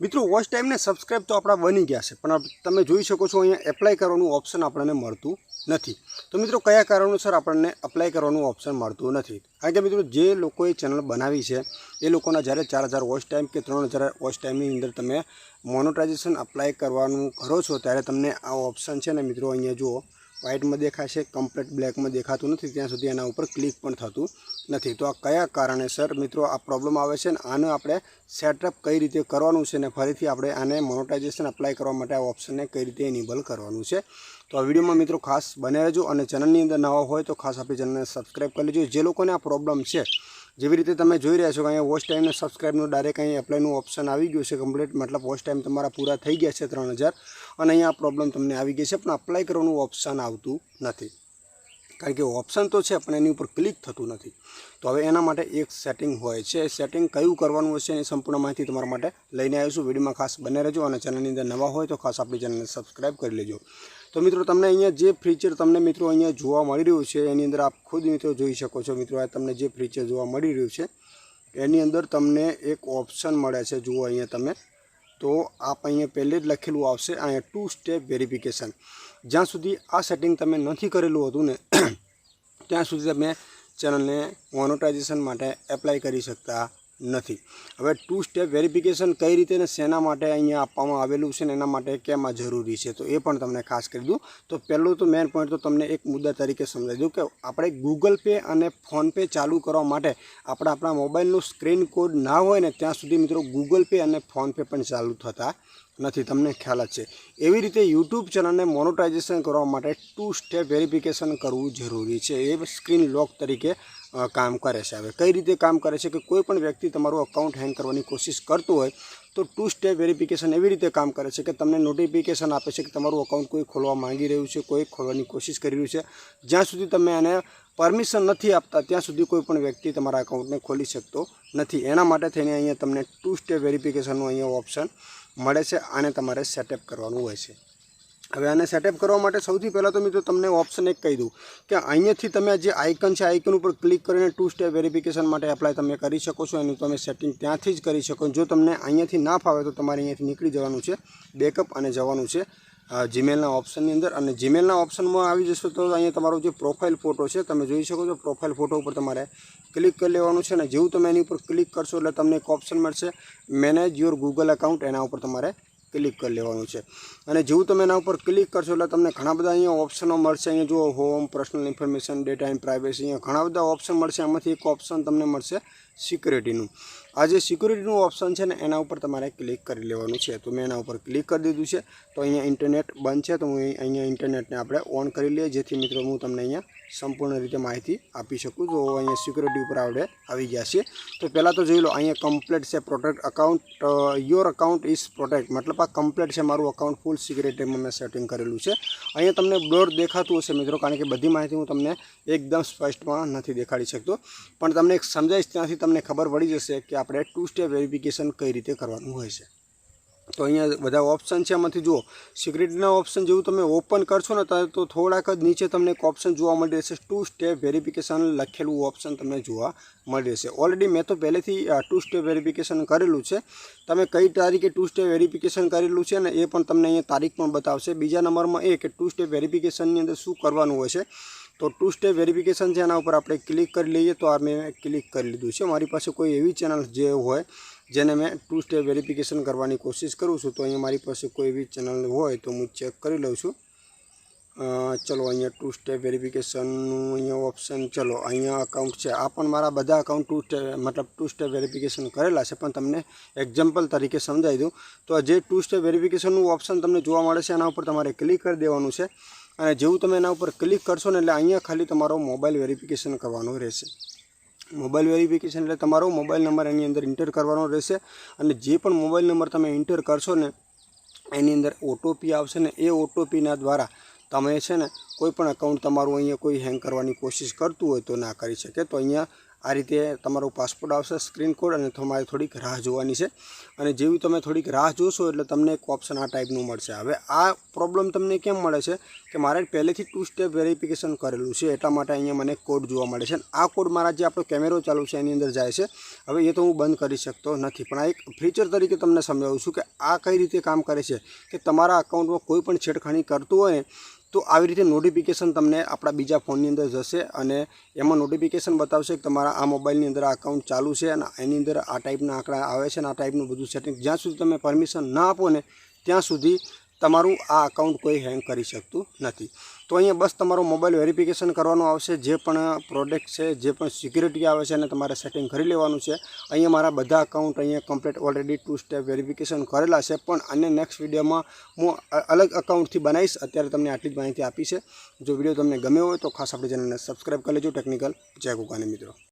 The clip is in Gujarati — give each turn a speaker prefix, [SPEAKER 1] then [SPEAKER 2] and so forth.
[SPEAKER 1] મિત્રો વોચ ટાઈમને સબસ્ક્રાઈબ તો આપણા બની ગયા છે, પણ તમે જોઈ શકો છો અહીંયા એપ્લાય કરવાનું ઓપ્શન આપણને મળતું નથી. તો મિત્રો, કયા કારણોસર આપણને અપ્લાય કરવાનું ઓપ્શન મળતું નથી? કારણ કે મિત્રો, જે લોકોએ ચેનલ બનાવી છે, એ લોકોના જ્યારે ચાર હજાર વોચ ટાઈમ કે ત્રણ હજાર વોચ ટાઈમની અંદર તમે મોનોટાઇઝેશન અપ્લાય કરવાનું કરો છો, ત્યારે તમને આ ઓપ્શન છે ને મિત્રો, અહીંયા જુઓ. વ્હાઇટમાં દેખાય છે કમ્પ્લીટ બ્લેકમાં દેખાતું નથી, ત્યાં સુધી એના ઉપર ક્લિક પણ થતું નથી. તો આ કયા કારણે સર? મિત્રો, આ પ્રોબ્લેમ આવે છે ને, આને આપણે સેટઅપ કઈ રીતે કરવાનું છે ને, ફરીથી આપણે આને મોનોટાઇઝેશન અપ્લાય કરવા માટે આ ઓપ્શનને કઈ રીતે એનેબલ કરવાનું છે. તો આ વિડીયોમાં મિત્રો ખાસ બને રહેજો અને ચેનલની અંદર નવા હોય તો ખાસ આપણી ચેનલને સબસ્ક્રાઈબ કરી લેજો. જે લોકોને આ પ્રોબ્લેમ છે જેવી રીતે તમે જોઈ રહ્યા છો કે અહીંયા વોચ ટાઈમને સબસ્ક્રાઈબનું ડાયરેક્ટ અહીં એપ્લાયનું ઓપ્શન આવી ગયું છે કમ્પ્લીટ મતલબ વોચ ટાઈમ તમારા પૂરા થઈ ગયા છે ત્રણ હજાર. અને અહીંયા પ્રોબ્લેમ તમને આવી ગઈ છે, પણ અપ્લાય કરવાનું ઓપ્શન આવતું નથી. કારણ કે ઓપ્શન તો છે, પણ એની ઉપર ક્લિક થતું નથી. તો હવે એના માટે એક સેટિંગ હોય છે. એ સેટિંગ કયું કરવાનું હશે એની સંપૂર્ણ માહિતી તમારા માટે લઈને આવીશું વિડીયોમાં ખાસ બને રહેજો અને ચેનલની અંદર નવા હોય તો ખાસ આપણી ચેનલને સબસ્ક્રાઈબ કરી લેજો. તો મિત્રો, તમને અહીંયા જે ફીચર તમને મિત્રો અહીંયા જોવા મળી રહ્યું છે, એની અંદર આપ ખુદ મિત્રો જોઈ શકો છો. મિત્રો તમને જે ફીચર જોવા મળી રહ્યું છે, એની અંદર તમને એક ઓપ્શન મળે છે. જુઓ અહીંયા તમે. તો આપ અહીંયા પહેલે જ લખેલું આવશે, અહીંયા ટુ સ્ટેપ વેરિફિકેશન જ્યાં સુધી આ સેટિંગ તમે નથી કરેલું હતું ને, ત્યાં સુધી તમે ચેનલને મોનોટાઇઝેશન માટે એપ્લાય કરી શકતા નથી. હવે ટુ સ્ટેપ વેરિફિકેશન કઈ રીતે ને શેના માટે અહીંયા આપવામાં આવેલું છે ને એના માટે કેમ જરૂરી છે? તો એ પણ તમને ખાસ કરી દઉં. તો પહેલું તો મેઇન પોઈન્ટ તો તમને એક મુદ્દા તરીકે સમજાવી દઉં કે આપણે ગૂગલ પે અને ફોનપે ચાલુ કરવા માટે આપણે આપણા મોબાઈલનું સ્ક્રીન કોડ ના હોય ને ત્યાં સુધી મિત્રો ગૂગલ પે અને ફોનપે પણ ચાલુ થતા નથી. તમને ખ્યાલ જ છે. એવી રીતે યુટ્યુબ ચેનલને મોનોટાઇઝેશન કરવા માટે ટુ સ્ટેપ વેરિફિકેશન કરવું જરૂરી છે. એ સ્ક્રીન લોક તરીકે કામ કરે છે. હવે કઈ રીતે કામ કરે છે કે કોઈ પણ વ્યક્તિ તમારું અકાઉન્ટ હેંગ કરવાની કોશિશ કરતું હોય, તો ટુ સ્ટેપ વેરિફિકેશન એવી રીતે કામ કરે છે કે તમને નોટિફિકેશન આપે છે કે તમારું અકાઉન્ટ કોઈ ખોલવા માંગી રહ્યું છે, કોઈ ખોલવાની કોશિશ કરી રહ્યું છે. જ્યાં સુધી તમે એને પરમિશન નથી આપતા, ત્યાં સુધી કોઈ પણ વ્યક્તિ તમારા અકાઉન્ટને ખોલી શકતો નથી. એના માટે થઈને અહીંયા તમને ટુ સ્ટેપ વેરિફિકેશનનું અહીંયા ઓપ્શન મળે છે, આને તમારે સેટઅપ કરવાનું હોય છે. હવે આને સેટઅપ કરવા માટે સૌથી પહેલાં તો મિત્રો તમને ઓપ્શન એક કહી દઉં કે અહીંયાથી તમે જે આઇકન છે આઇકન ઉપર ક્લિક કરીને ટુ સ્ટેપ વેરિફિકેશન માટે એપ્લાય તમે કરી શકો છો. એનું તમે સેટિંગ ત્યાંથી જ કરી શકો જો તમને અહીંયાથી ના ફાવે તો તમારે અહીંયાથી નીકળી જવાનું છે બેકઅપ અને જવાનું છે જીમેલના ઓપ્શનની અંદર. અને જીમેલના ઓપ્શનમાં આવી જશો તો અહીંયા તમારો જે પ્રોફાઇલ ફોટો છે, તમે જોઈ શકો છો પ્રોફાઇલ ફોટો ઉપર તમારે ક્લિક કરી લેવાનું છે. અને જેવું તમે એની ઉપર ક્લિક કરશો એટલે તમને એક ઓપ્શન મળશે મેનેજ યોર ગૂગલ એકાઉન્ટ એના ઉપર તમારે ક્લિક કરી લેવાનું છે. અને જેવું તમે એના ઉપર ક્લિક કરશો એટલે તમને ઘણા બધા અહીંયા ઓપ્શનો મળશે. અહીંયા જુઓ home personal information data and privacy અહીંયા ઘણા બધા ઓપ્શન મળશે. એમાંથી એક ઓપ્શન તમને મળશે સિક્યુરિટીનું આ જે સિક્યુરિટીનું ઓપ્શન છે ને, એના ઉપર તમારે ક્લિક કરી લેવાનું છે. તો મેં એના ઉપર ક્લિક કરી દીધું છે. તો અહીંયા ઇન્ટરનેટ બંધ છે. તો હું અહીંયા ઇન્ટરનેટને આપણે ઓન કરી લઈએ. જેથી મિત્રો હું તમને અહીંયા સંપૂર્ણ રીતે માહિતી આપી શકું. તો અહીંયા સિક્યુરિટી ઉપર આપણે આવી ગયા છીએ. તો પહેલાં તો જોઈ લો, અહીંયા કમ્પ્લેટ છે protect account your account is protect મતલબ આ કમ્પ્લેટ છે મારું અકાઉન્ટ ફૂલ સિક્યુરિટીમાં મેં સેટિંગ કરેલું છે. અહીંયા તમને બ્લોર દેખાતું હશે મિત્રો, કારણ કે બધી માહિતી હું તમને એકદમ સ્પષ્ટમાં નથી દેખાડી શકતો. પણ તમને એક સમજાઈશ, ત્યાંથી તમને ખબર પડી જશે કે આપણે ટુ સ્ટેપ વેરિફિકેશન કઈ રીતે કરવાનું હોય છે. તો અહીંયા બધા ઓપ્શન છે. એમાંથી જુઓ સિક્યુરિટીના ઓપ્શન જેવું તમે ઓપન કરશો ને, તો થોડાક જ નીચે તમને એક ઓપ્શન જોવા મળી રહેશે ટુ સ્ટેપ વેરિફિકેશન લખેલું ઓપ્શન તમને જોવા મળી રહેશે ઓલરેડી મેં તો પહેલેથી ટુ સ્ટેપ વેરિફિકેશન કરેલું છે. તમે કઈ તારીખે ટુ સ્ટેપ વેરિફિકેશન કરેલું છે ને, એ પણ તમને અહીંયા તારીખ પણ બતાવશે. બીજા નંબરમાં એ કે ટુ સ્ટેપ વેરિફિકેશનની અંદર શું કરવાનું હોય છે. તો ટુ સ્ટેપ વેરિફિકેશન છે, એના ઉપર આપણે ક્લિક કરી લઈએ તો આ મેં ક્લિક કરી લીધું છે. મારી પાસે કોઈ એવી ચેનલ જે હોય જેને મેં ટુ સ્ટેપ વેરિફિકેશન કરવાની કોશિશ કરું છું, તો અહીંયા મારી પાસે કોઈ એવી ચેનલ હોય તો હું ચેક કરી લઉં છું. ચલો અહીંયા ટુ સ્ટેપ વેરિફિકેશનનું અહીંયા ઓપ્શન ચલો અહીંયા અકાઉન્ટ છે. આ પણ મારા બધા અકાઉન્ટ ટુ સ્ટેપ મતલબ ટુ સ્ટેપ વેરિફિકેશન કરેલા છે, પણ તમને એક્ઝામ્પલ તરીકે સમજાવી દઉં. તો જે ટુ સ્ટેપ વેરિફિકેશનનું ઓપ્શન તમને જોવા મળે છે, એના ઉપર તમારે ક્લિક કરી દેવાનું છે. અને જેવું તમે એના ઉપર ક્લિક કરશો ને એટલે અહીંયા ખાલી તમારો મોબાઈલ વેરિફિકેશન કરવાનો રહેશે. મોબાઈલ વેરિફિકેશન એટલે તમારો મોબાઈલ નંબર એની અંદર ઇન્ટર કરવાનો રહેશે અને જે પણ મોબાઈલ નંબર તમે ઇન્ટર કરશો ને, એની અંદર ઓટોપી આવશે ને, એ ઓટોપીના દ્વારા તમે છે ને કોઈ પણ અકાઉન્ટ તમારું અહીંયા કોઈ હેંગ કરવાની કોશિશ કરતું હોય તો ના કરી શકે. તો અહીંયા આ રીતે તમારો પાસપોર્ટ આવશે, સ્ક્રીન કોડ અને તમારે થોડીક રાહ જોવાની છે. અને જેવી તમે થોડીક રાહ જોશો એટલે તમને એક ઓપ્શન આ ટાઈપનું મળશે. હવે આ પ્રોબ્લેમ તમને કેમ મળે છે? કે મારે પહેલેથી ટુ સ્ટેપ વેરિફિકેશન કરેલું છે, એટલા માટે અહીંયા મને કોડ જોવા મળે છે. આ કોડ મારા જે આપણો કેમેરો ચાલુ છે, એની અંદર જાય છે. હવે એ તો હું બંધ કરી શકતો નથી. પણ આ એક ફીચર તરીકે તમને સમજાવું છું કે આ કઈ રીતે કામ કરે છે? કે તમારા અકાઉન્ટમાં કોઈ પણ છેડખાણી કરતું હોય તો આવી રીતે નોટિફિકેશન તમને આપણા બીજા ફોનની અંદર જશે અને એમાં નોટિફિકેશન બતાવશે કે તમારા આ મોબાઈલની અંદર આ અકાઉન્ટ ચાલુ છે અને એની અંદર આ ટાઈપના આંકડા આવે છે અને આ ટાઈપનું બધું સેટિંગ જ્યાં સુધી તમે પરમિશન ના આપો ને, ત્યાં સુધી તમારું આ અકાઉન્ટ કોઈ હેંગ કરી શકતું નથી. તો અહીંયા બસ તમારો મોબાઈલ વેરિફિકેશન કરવાનું આવશે, જે પણ પ્રોડક્ટ છે, જે પણ સિક્યુરિટી આવે છે અને તમારે સેટિંગ કરી લેવાનું છે. અહીંયા મારા બધા અકાઉન્ટ અહીંયા complete already two step verification કરેલા છે, પણ અન્ય નેક્સ્ટ વિડીયોમાં હું અલગ અકાઉન્ટથી બનાવીશ. અત્યારે તમને આટલી જ માહિતી આપી છે. જો વીડિયો તમને ગમ્યો હોય તો ખાસ આપણી ચેનલને સબસ્ક્રાઈબ કરી લેજો ટેકનિકલ જય ગુગાની મિત્રો.